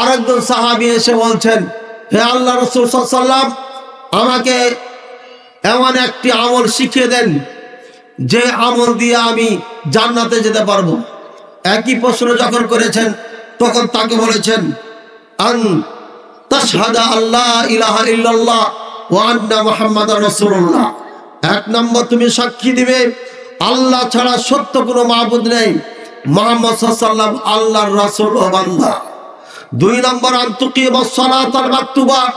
আরেকজন সাহাবি এসে বলছেন, হে আল্লাহ রসুল সাল্লাম আমাকে এমন একটি আমল শিখিয়ে দেন, যে আমল দিয়ে আমি জান্নাতে যেতে পারব। একই প্রশ্ন যখন করেছেন, তখন তাকে বলেছেন, আন আল্লাহ ইলাহা ইল্লাল্লাহ রাসূলুল্লাহ। এক নম্বর, তুমি সাক্ষী দিবে, আল্লাহ ছাড়া সত্য কোনো মাহবুদ নেই। মোহাম্মদ সাল্লাম আল্লাহর রাসূল ও বান্দা। দুই নম্বর আন্তুকি সালাত আল মাকতুবা।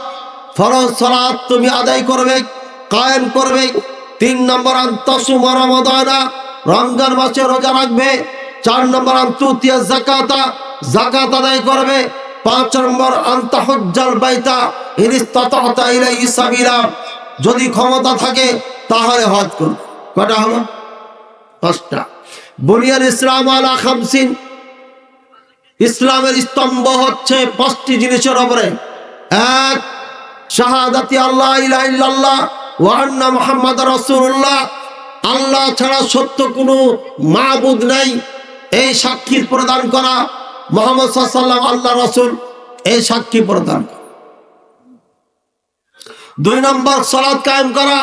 ফরজ সালাত তুমি আদায় করবে, কায়েম করবে। তিন নম্বর আন্তসুম রমাদানা, রমজান মাসে রোজা রাখবে। চার নম্বর আন্তুতিয়া জাকাতা জাকাত আদায় করবে। পাঁচ নম্বর আন্তঃজ্জাল বাইতা ইনিস্তাতা ইলাইহি সাবিলা। যদি ক্ষমতা থাকে, তাহলে হজ করবে। কটা হলো? পাঁচটা। বুনিয়াল ইসলাম আলা খামসিন ইসলামের স্তম্ভ হচ্ছে পাঁচটি জিনিসের উপরে। এক, শাহাদাতি আল্লাহ ইল্লাল্লাহ ওয়া আন্না মুহাম্মাদ রাসূলুল্লাহ। আল্লাহ ছাড়া সত্য কোনো মাবুদ নাই। এই সাক্ষী প্রদান করা মোহাম্মদ সাল্লাম আল্লাহ রসুল, এই সাক্ষী প্রদান করা। দুই নম্বর সলাদ কায়েম করা।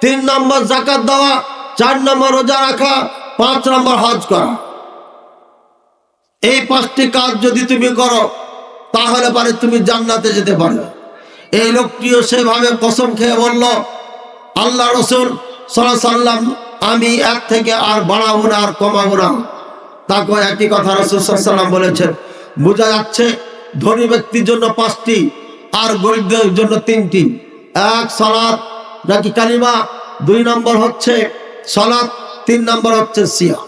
তিন নম্বর জাকাত দেওয়া। চার নম্বর, রোজা রাখা। পাঁচ নম্বর, হজ করা। এই পাঁচটি কাজ যদি তুমি করো, তাহলে পারে তুমি জান্নাতে যেতে পারবে। এই লোকটিও সেভাবে কসম খেয়ে বলল, আল্লাহ রসুল সাল্লাম আমি এক থেকে আর বাড়াবো না আর কমাবো না। তাকে একই কথা রসুল সাল্লাম বলেছেন। বোঝা যাচ্ছে ধনী ব্যক্তির জন্য পাঁচটি আর গরিবদের জন্য তিনটি। এক সালাদ নাকি কালিমা। দুই নম্বর হচ্ছে সলাদ তিন নম্বর হচ্ছে সিয়া